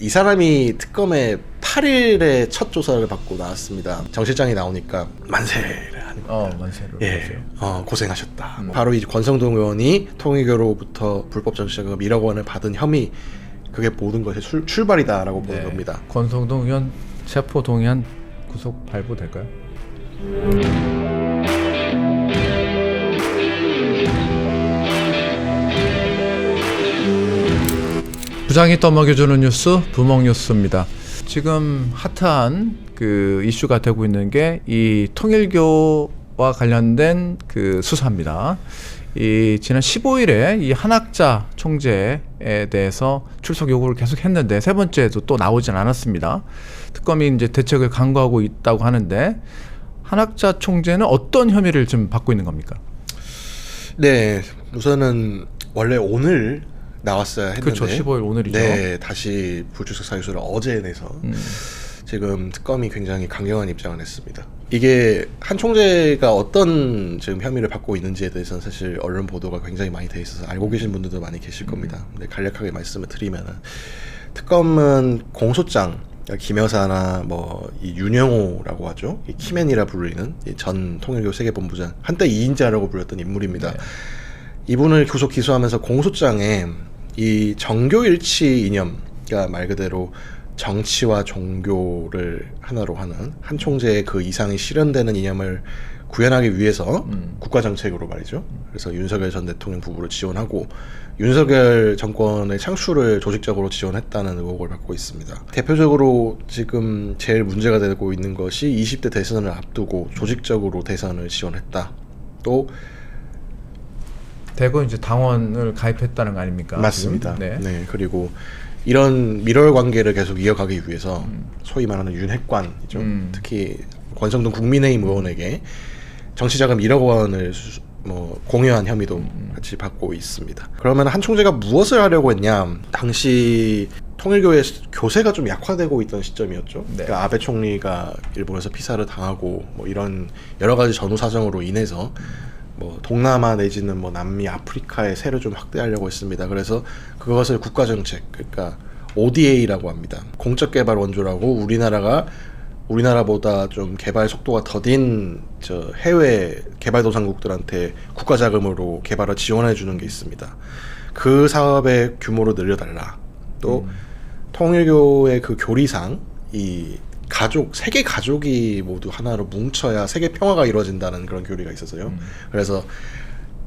이 사람이 특검에 8일에 첫 조사를 받고 나왔습니다. 정 실장이 나오니까 만세를 하는. 어 만세를 예. 어, 고생하셨다. 음. 바로 이 권성동 의원이 통일교로부터 불법 정치자금 1억 원을 받은 혐의 그게 모든 것의 출, 출발이다라고 보는 네. 겁니다. 권성동 의원 체포 동의안 구속 발부될까요? 부장이 떠먹여주는 뉴스 부먹 뉴스입니다. 지금 핫한 그 이슈가 되고 있는 게 이 통일교와 관련된 그 수사입니다. 이 지난 15일에 이 한학자 총재에 대해서 출석 요구를 계속 했는데 세 번째도 또 나오진 않았습니다. 특검이 이제 대책을 강구하고 있다고 하는데 한학자 총재는 어떤 혐의를 좀 받고 있는 겁니까? 네, 우선은 원래 오늘 나왔어야 했는데 그렇죠. 15일 오늘이죠. 네, 다시 불출석 사유서를 어제 내서 음. 지금 특검이 굉장히 강경한 입장을 냈습니다. 이게 한 총재가 어떤 지금 혐의를 받고 있는지에 대해서는 사실 언론 보도가 굉장히 많이 돼 있어서 알고 계신 분들도 많이 계실 겁니다. 근데 간략하게 말씀을 드리면은 특검은 공소장 그러니까 김 여사나 뭐 이 윤영호라고 하죠. 이 키맨이라 불리는 이전 통일교 세계본부장 한때 2인자라고 불렸던 인물입니다. 네. 이분을 구속 기소하면서 공소장에 이 정교일치 이념, 그러니까 말 그대로 정치와 종교를 하나로 하는 한 총재의 그 이상이 실현되는 이념을 구현하기 위해서 음. 국가 정책으로 말이죠. 그래서 윤석열 전 대통령 부부를 지원하고 윤석열 정권의 창출을 조직적으로 지원했다는 의혹을 받고 있습니다. 대표적으로 지금 제일 문제가 되고 있는 것이 20대 대선을 앞두고 조직적으로 대선을 지원했다. 또 대거 이제 당원을 가입했다는 거 아닙니까? 맞습니다. 네. 네. 그리고 이런 밀월 관계를 계속 이어가기 위해서 소위 말하는 윤핵관이죠. 음. 특히 권성동 국민의힘 의원에게 정치자금 1억 원을 수- 뭐 공유한 혐의도 음. 같이 받고 있습니다. 그러면 한 총재가 무엇을 하려고 했냐? 당시 통일교의 교세가 좀 약화되고 있던 시점이었죠. 네. 그러니까 아베 총리가 일본에서 피사를 당하고 뭐 이런 여러 가지 전후 사정으로 인해서 뭐 동남아 내지는 뭐 남미, 아프리카의 세를 좀 확대하려고 했습니다. 그래서 그것을 국가 정책, 그러니까 ODA라고 합니다. 공적 개발 원조라고 우리나라가 우리나라보다 좀 개발 속도가 더딘 저 해외 개발도상국들한테 국가 자금으로 개발을 지원해 주는 게 있습니다. 그 사업의 규모를 늘려달라. 또 통일교의 그 교리상 이 가족 세계 가족이 모두 하나로 뭉쳐야 세계 평화가 이루어진다는 그런 교리가 있어서요. 음. 그래서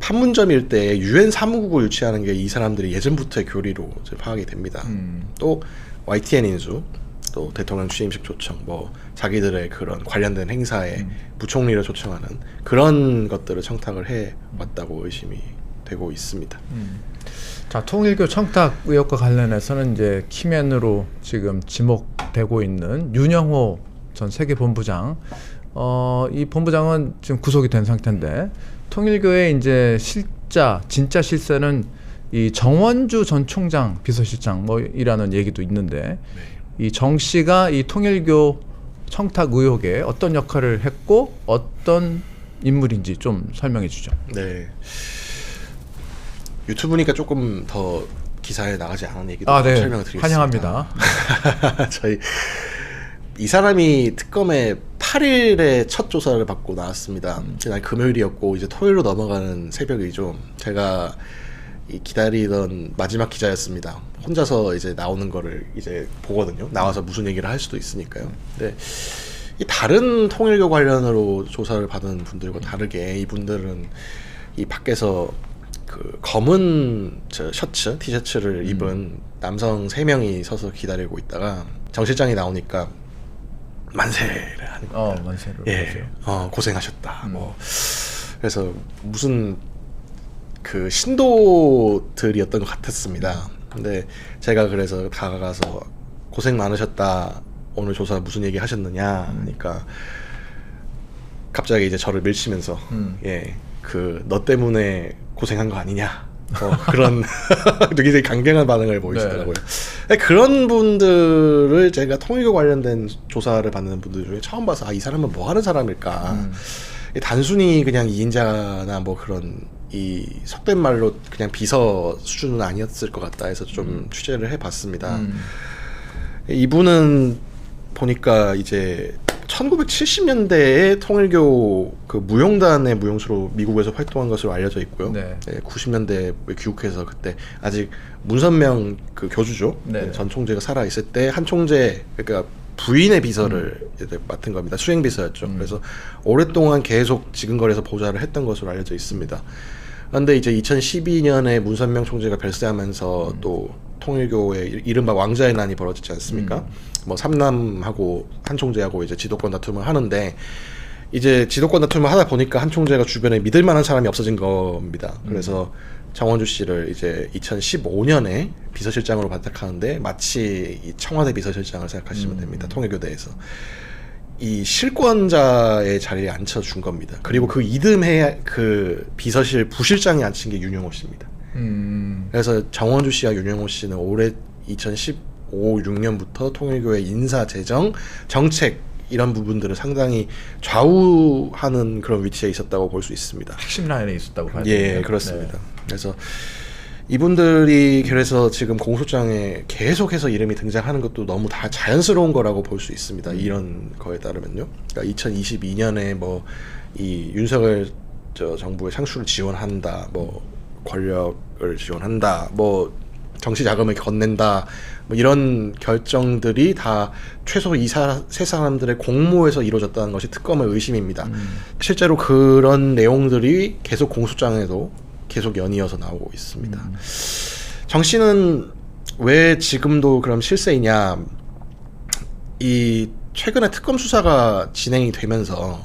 판문점 일대에 유엔 사무국을 유치하는 게 이 사람들이 예전부터의 교리로 파악이 됩니다. 음. 또 YTN 인수, 또 대통령 취임식 초청, 뭐 자기들의 그런 관련된 행사에 음. 부총리를 초청하는 그런 것들을 청탁을 해 왔다고 의심이 되고 있습니다. 음. 자 통일교 청탁 의혹과 관련해서는 이제 키맨으로 지금 지목 되고 있는 윤영호 전 세계 본부장 어, 이 본부장은 지금 구속이 된 상태인데 통일교의 이제 실자 진짜 실세는 이 정원주 전 총장 비서실장 뭐이라는 얘기도 있는데 이 정 씨가 이 통일교 청탁 의혹에 어떤 역할을 했고 어떤 인물인지 좀 설명해 주죠. 네. 유튜브니까 조금 더 기사에 나가지 않은 얘기도 아, 좀 네. 설명을 드리겠습니다. 환영합니다. 저희 이 사람이 특검에 8일에 첫 조사를 받고 나왔습니다. 지난 금요일이었고 이제 토요일로 넘어가는 새벽이죠. 제가 이 기다리던 마지막 기자였습니다. 혼자서 이제 나오는 거를 이제 보거든요. 나와서 무슨 얘기를 할 수도 있으니까요. 근데 이 다른 통일교 관련으로 조사를 받은 분들과 다르게 이분들은 이 밖에서 그 검은 저 셔츠, 티셔츠를 입은 남성 세 명이 서서 기다리고 있다가 정 실장이 나오니까 만세를 하는 어 겁니다. 만세를 예. 어, 고생하셨다. 음. 뭐 그래서 무슨 그 신도들이었던 것 같았습니다. 근데 제가 그래서 다가가서 고생 많으셨다. 오늘 조사 무슨 얘기 하셨느냐 하니까 갑자기 이제 저를 밀치면서 음. 예, 그 너 때문에 고생한 거 아니냐. 어, 그런 되게 강경한 반응을 보이시더라고요. 근데 그런 분들을 제가 통일교 관련된 조사를 받는 분들 중에 처음 봐서 아, 이 사람은 뭐 하는 사람일까. 음. 단순히 그냥 2인자나 뭐 그런 이 속된 말로 그냥 비서 수준은 아니었을 것 같다 해서 좀 취재를 해봤습니다. 음. 이분은 보니까 이제 1970년대에 통일교 그 무용단의 무용수로 미국에서 활동한 것으로 알려져 있고요. 네. 90년대 귀국해서 그때 아직 문선명 그 교주죠. 네. 전 총재가 살아 있을 때 한 총재 그러니까 부인의 비서를 이제 맡은 겁니다. 수행 비서였죠. 음. 그래서 오랫동안 계속 지근거리에서 보좌를 했던 것으로 알려져 있습니다. 그런데 이제 2012년에 문선명 총재가 별세하면서 또 통일교의 이른바 왕자의 난이 벌어지지 않습니까? 뭐 삼남하고 한 총재하고 이제 지도권 다툼을 하는데 이제 지도권 다툼을 하다 보니까 한 총재가 주변에 믿을 만한 사람이 없어진 겁니다. 그래서 정원주 씨를 이제 2015년에 비서실장으로 발탁하는데 마치 이 청와대 비서실장을 생각하시면 됩니다. 통일교대에서. 이 실권자의 자리에 앉혀준 겁니다. 그리고 그 이듬해 그 비서실 부실장에 앉힌 게 윤용호 씨입니다. 음. 그래서 정원주 씨와 윤영호 씨는 올해 2015, 6년부터 통일교의 인사, 재정, 정책 이런 부분들을 상당히 좌우하는 그런 위치에 있었다고 볼 수 있습니다. 핵심 라인에 있었다고 봐야 예, 되겠네요. 그렇습니다. 그래서 이분들이 그래서 지금 공소장에 계속해서 이름이 등장하는 것도 너무 다 자연스러운 거라고 볼 수 있습니다. 이런 거에 따르면요. 그러니까 2022년에 뭐 이 윤석열 저 정부의 창출을 지원한다, 뭐 권력을 지원한다, 뭐 정치 자금을 건넨다, 뭐 이런 결정들이 다 최소 이 세 사람들의 공모에서 이루어졌다는 것이 특검의 의심입니다. 실제로 그런 내용들이 계속 공소장에도 계속 연이어서 나오고 있습니다. 정 씨는 왜 지금도 그럼 실세이냐? 이 최근에 특검 수사가 진행이 되면서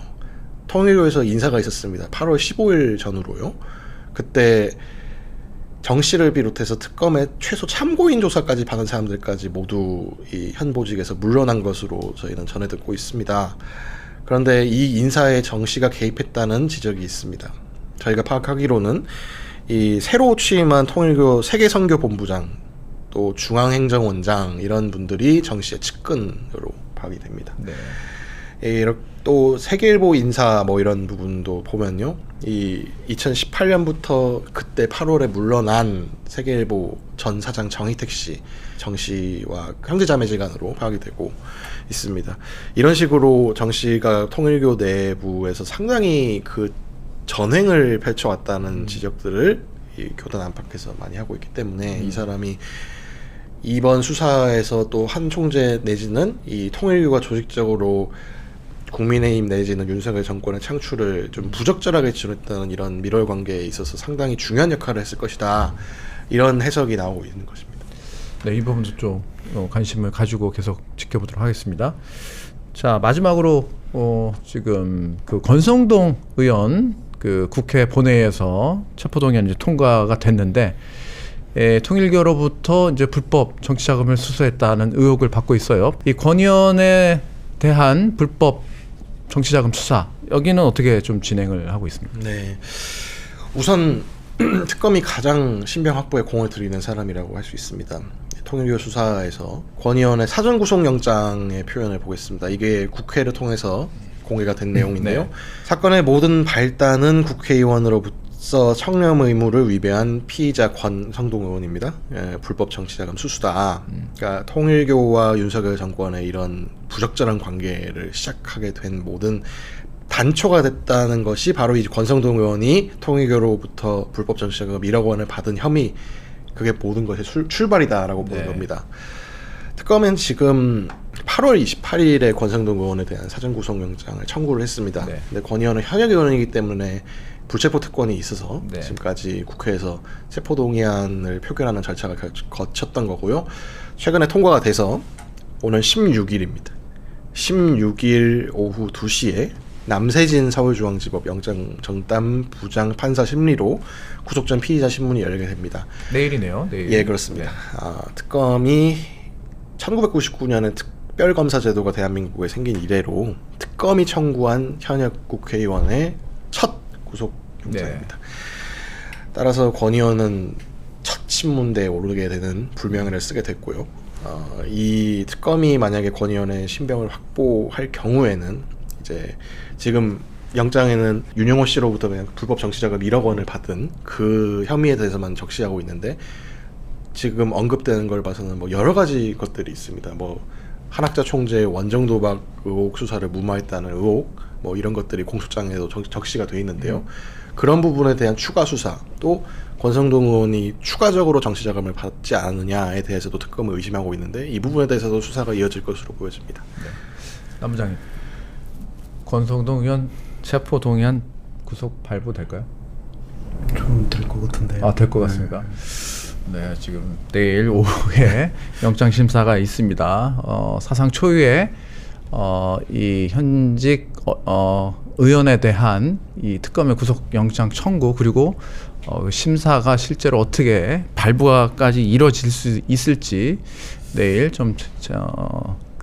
통일교에서 인사가 있었습니다. 8월 15일 전후로요. 그때 정 씨를 비롯해서 특검의 최소 참고인 조사까지 받은 사람들까지 모두 이 현보직에서 물러난 것으로 저희는 전해 듣고 있습니다. 그런데 이 인사에 정 씨가 개입했다는 지적이 있습니다. 저희가 파악하기로는 이 새로 취임한 통일교 세계선교본부장 또 중앙행정원장 이런 분들이 정 씨의 측근으로 파악이 됩니다. 네. 예, 또 세계일보 인사 뭐 이런 부분도 보면요. 이 2018년부터 그때 8월에 물러난 세계일보 전 사장 정희택 씨, 정 씨와 형제자매지간으로 파악이 되고 있습니다. 이런 식으로 정 씨가 통일교 내부에서 상당히 그 전횡을 펼쳐왔다는 지적들을 이 교단 안팎에서 많이 하고 있기 때문에 이 사람이 이번 수사에서 또 한 총재 내지는 이 통일교가 조직적으로 국민의힘 내지는 윤석열 정권의 창출을 좀 부적절하게 지원했다는 이런 밀월 관계에 있어서 상당히 중요한 역할을 했을 것이다. 이런 해석이 나오고 있는 것입니다. 네, 이 부분도 좀 어, 관심을 가지고 계속 지켜보도록 하겠습니다. 자 마지막으로 어, 지금 그 권성동 의원 그 국회 본회의에서 체포동의안 이제 통과가 됐는데 에, 통일교로부터 이제 불법 정치자금을 수수했다는 의혹을 받고 있어요. 이 권 의원에 대한 불법 정치자금 수사 여기는 어떻게 좀 진행을 하고 있습니까? 네. 우선 특검이 가장 신병 확보에 공을 들이는 사람이라고 할 수 있습니다. 통일교 수사에서 권 의원의 사전 구속 영장의 표현을 보겠습니다. 이게 국회를 통해서 공개가 된 내용인데요. 네. 사건의 모든 발단은 국회의원으로부터 청렴 의무를 위배한 피의자 권 성동 의원입니다. 예, 불법 정치자금 수수다. 그러니까 통일교와 윤석열 정권의 이런 부적절한 관계를 시작하게 된 모든 단초가 됐다는 것이 바로 이 권성동 의원이 통일교로부터 불법 정치자금 1억 원을 받은 혐의 그게 모든 것의 출, 출발이다라고 보는 네. 겁니다. 특검은 지금 8월 28일에 권성동 의원에 대한 사전 구속영장을 청구를 했습니다. 네. 근데 권 의원은 현역 의원이기 때문에 불체포 특권이 있어서 네. 지금까지 국회에서 체포동의안을 표결하는 절차가 겨- 거쳤던 거고요. 최근에 통과가 돼서 오늘 16일입니다. 16일 오후 2시에 남세진 서울중앙지법 영장 정담 부장 판사 심리로 구속 전 피의자 신문이 열리게 됩니다. 내일이네요. 내일. 예, 그렇습니다. 아, 특검이 1999년에 특 별검사 제도가 대한민국에 생긴 이래로 특검이 청구한 현역 국회의원의 첫 구속 영장입니다. 따라서 권 의원은 첫 신문대에 오르게 되는 불명예를 쓰게 됐고요. 어, 이 특검이 만약에 권 의원의 신병을 확보할 경우에는 이제 지금 영장에는 윤영호 씨로부터 그냥 불법 정치자금 1억 원을 받은 그 혐의에 대해서만 적시하고 있는데 지금 언급되는 걸 봐서는 뭐 여러 가지 것들이 있습니다. 뭐 한학자 총재의 원정 도박 의혹 수사를 무마했다는 의혹 뭐 이런 것들이 공소장에도 적- 적시가 돼 있는데요. 그런 부분에 대한 추가 수사 또 권성동 의원이 추가적으로 정치 자금을 받지 않느냐에 대해서도 특검을 의심하고 있는데 이 부분에 대해서도 수사가 이어질 것으로 보여집니다. 남부장님, 권성동 의원 체포 동의안 구속 발부될까요? 좀 될 것 같은데요. 아, 될 것 같습니까? 네, 지금 내일 오후에 영장 심사가 있습니다. 어, 사상 초유의 어, 이 현직 어, 어, 의원에 대한 이 특검의 구속 영장 청구 그리고 어, 그 심사가 실제로 어떻게 발부가까지 이뤄질 수 있을지 내일 좀 저,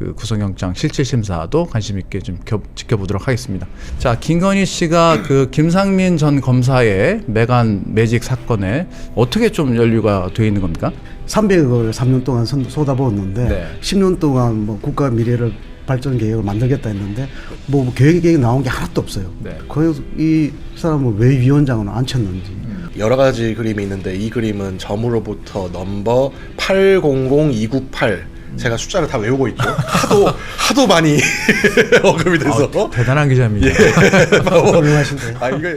그 구속영장 실질 심사도 관심 있게 좀 겨- 지켜보도록 하겠습니다. 자, 김건희 씨가 그 김상민 전 검사의 매간 매직 사건에 어떻게 좀 연루가 돼 있는 겁니까? 300억을 3년 동안 선- 쏟아부었는데 네. 10년 동안 뭐 국가 미래를 발전 계획을 만들겠다 했는데 뭐 계획 계획 나온 게 하나도 없어요. 네. 그래서 이 사람은 왜 위원장을 앉혔는지 여러 가지 그림이 있는데 이 그림은 점으로부터 넘버 800298 제가 숫자를 다 외우고 있죠. 하도 하도 많이 언급이 돼서 아, 대단한 기자입니다. 훌륭하신데요. 아 이거